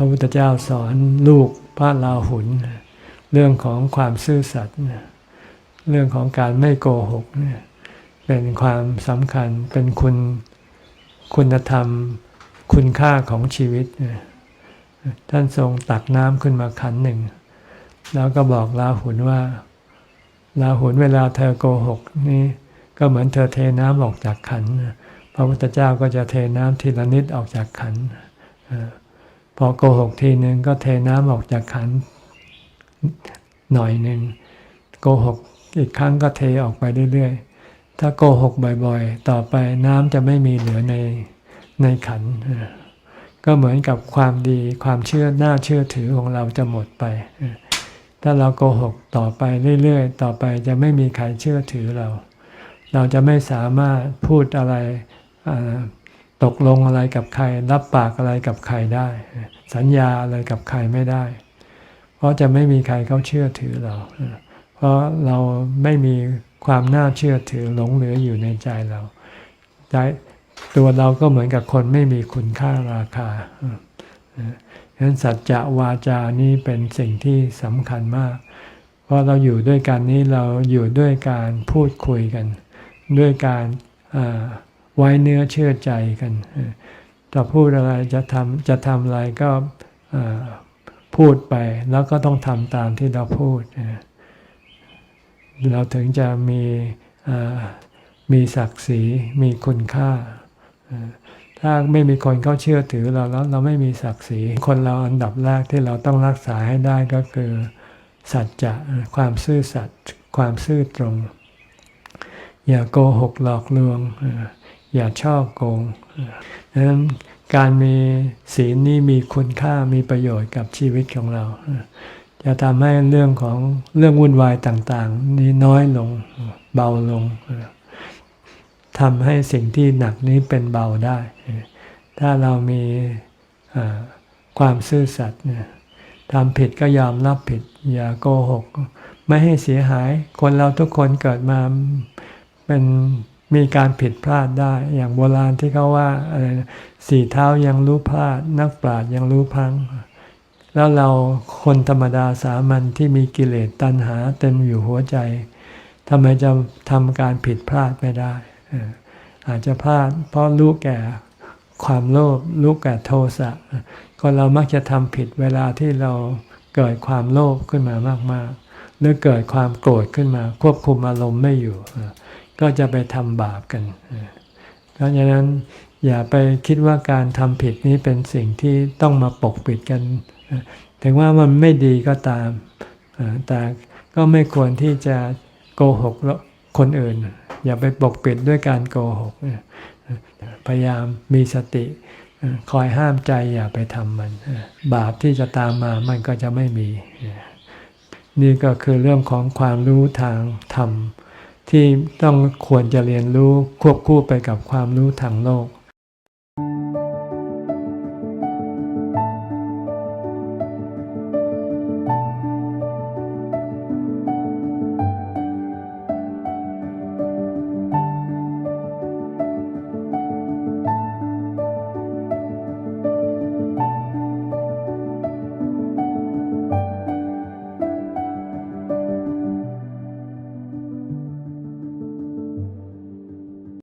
พระพุทธเจ้าสอนลูกพระราหุลเรื่องของความซื่อสัตย์เรื่องของการไม่โกหกเนี่ยเป็นความสำคัญเป็นคุณคุณธรรม คุณค่าของชีวิต ท่านทรงตักน้ำขึ้นมาขันหนึ่ง แล้วก็บอกลาหุนว่าลาหุนเวลาเธอโกหกนี่ก็เหมือนเธอเทน้ำออกจากขัน พระพุทธเจ้าก็จะเทน้ำทีละนิดออกจากขันเพอโกหกทีหนึ่งก็เทน้ำออกจากขันหน่อยหนึ่งโกหกอีกครั้งก็เทออกไปเรื่อยๆ ถ้าโกหกบ่อยๆ ต่อไปน้ำจะไม่มีเหลือในในขัน ก็เหมือนกับความดีความเชื่อหน้าเชื่อถือของเราจะหมดไป ถ้าเราโกหกต่อไปเรื่อยๆ ต่อไปจะไม่มีใครเชื่อถือเรา เราจะไม่สามารถพูดอะไรอ ตกลงอะไรกับใคร รับปากอะไรกับใครได้ สัญญาอะไรกับใครไม่ได้ เพราะจะไม่มีใครเขาเชื่อถือเรา เพราะเราไม่มีความน่าเชื่อถือหลงเหลืออยู่ในใจเราใจตัวเราก็เหมือนกับคนไม่มีคุณค่าราคาฉะนั้นสัจจะวาจานี้เป็นสิ่งที่สำคัญมาก เพราะเราอยู่ด้วยกันนี้เราอยู่ด้วยการพูดคุยกัน ด้วยการอ่า ไว้เนื้อเชื่อใจกันจะพูดอะไรจะทำจะทำอะไรก็พูดไปแล้วก็ต้องทำตามที่เราพูด เราถึงจะมีมีศักดิ์ศรีมีคุณค่า ถ้าไม่มีคนเข้าเชื่อถือเราแล้วเราไม่มีศักดิ์ศรี คนเราอันดับแรกที่เราต้องรักษาให้ได้ก็คือสัจจะความซื่อสัตย์ความซื่อตรง อย่าโกหกหลอกลวงเอย่าช่อโกงดังนั้นการมีศีลนี้มีคุณค่ามีประโยชน์กับชีวิตของเรา จะทำให้เรื่องของเรื่องวุ่นวายต่างๆ นี้น้อยลงเบาลงทำให้สิ่งที่หนักนี้เป็นเบาได้ ถ้าเรามีความซื่อสัตย์ทำผิดก็ยอมรับผิด อย่าโกหก ไม่ให้เสียหาย คนเราทุกคนเกิดมาเป็น มีการผิดพลาดได้ อย่างโบราณที่เขาว่าอะไรนะสี่เท้ายังรู้พลาด นักปราชญ์ยังรู้พัง แล้วเราคนธรรมดาสามัญที่มีกิเลสตัณหาเต็มอยู่หัวใจทำไมจะทำการผิดพลาดไม่ได้เอ่ออาจจะพลาด เพราะรู้แก่ความโลภรู้แก่โทสะคนเรามักจะทำผิดเวลาที่เราเกิดความโลภขึ้นมามากๆหรือเกิดความโกรธขึ้นมา ควบคุมอารมณ์ไม่อยู่ ก็จะไปทำบาปกัน เพราะฉะนั้นอย่าไปคิดว่าการทำผิดนี้เป็นสิ่งที่ต้องมาปกปิดกัน ถึงว่ามันไม่ดีก็ตาม แต่ก็ไม่ควรที่จะโกหกคนอื่น อย่าไปปกปิดด้วยการโกหก พยายามมีสติ คอยห้ามใจอย่าไปทำมัน บาปที่จะตามมามันก็จะไม่มี นี่ก็คือเรื่องของความรู้ทางธรรม ที่ต้องควรจะเรียนรู้ควบคู่ไปกับความรู้ทางโลก